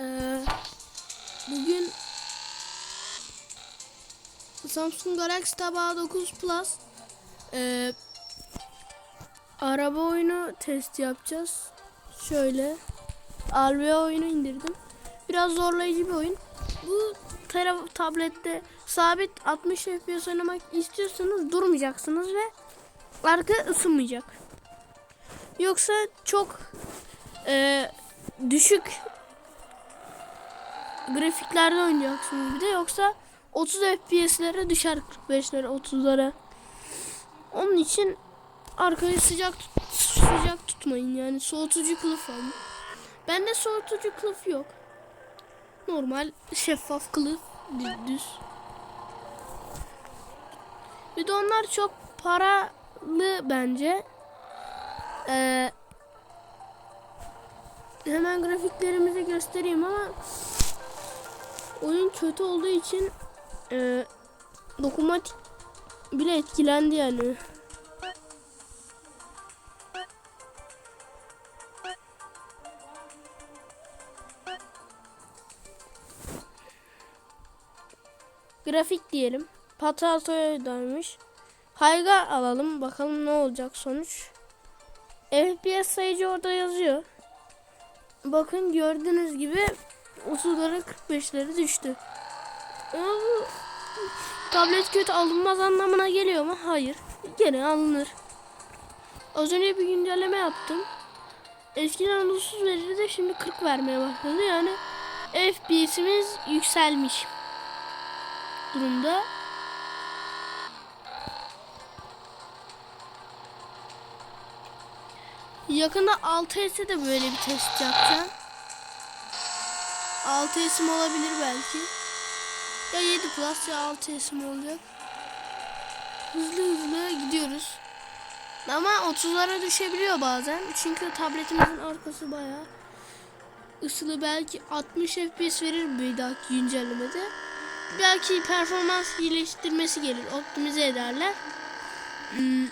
Ee, bugün Samsung Galaxy Tab A9 Plus ee, araba oyunu test yapacağız. Şöyle Alveo oyunu indirdim. Biraz zorlayıcı bir oyun. Bu tablette sabit 60 FPS oynamak istiyorsanız durmayacaksınız ve arka ısınmayacak. Yoksa çok ee, düşük grafiklerde oynayacaksınız bir de yoksa 30 FPS'lere düşer 45'lere 30'lara. Onun için arkayı sıcak tut- sıcak tutmayın yani soğutucu kılıf alın. Bende soğutucu kılıf yok. Normal şeffaf kılıf düz. Bir de onlar çok paralı bence. Ee, hemen grafiklerimizi göstereyim ama oyun kötü olduğu için e, dokunmatik bile etkilendi yani. Grafik diyelim. Patato'daymış. Hayga alalım. Bakalım ne olacak sonuç. FPS sayıcı orada yazıyor. Bakın gördüğünüz gibi 30'lara 45'lere düştü. Tablet kötü alınmaz anlamına geliyor mu? Hayır. Gene alınır. Az önce bir güncelleme yaptım. Eskiden 30 verirdi şimdi 40 vermeye başladı. Yani FPS'imiz yükselmiş durumda. Yakında 6S'e de böyle bir test yapacağım. 6 isim olabilir belki. Ya 7 plus ya 6 isim olacak. Hızlı hızlı gidiyoruz. Ama 30'lara düşebiliyor bazen. Çünkü tabletimizin arkası bayağı ısılı belki 60 FPS verir bir dahaki güncellemede. Belki performans iyileştirmesi gelir. Optimize ederler. Hmm.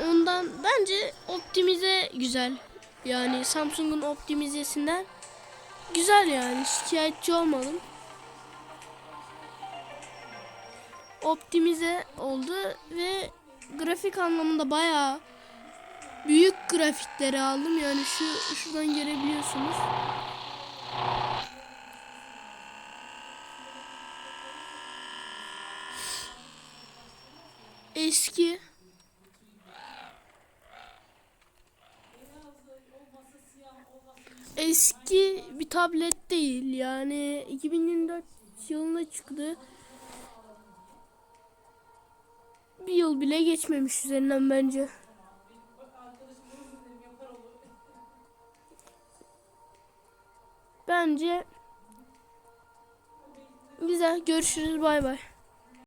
Ondan bence optimize güzel. Yani Samsung'un optimizesinden güzel yani şikayetçi olmadım. Optimize oldu ve grafik anlamında bayağı büyük grafikleri aldım. Yani şu şuradan görebiliyorsunuz. Eski eski bir tablet değil yani 2024 yılında çıktı. Bir yıl bile geçmemiş üzerinden bence. Bence güzel görüşürüz bay bay.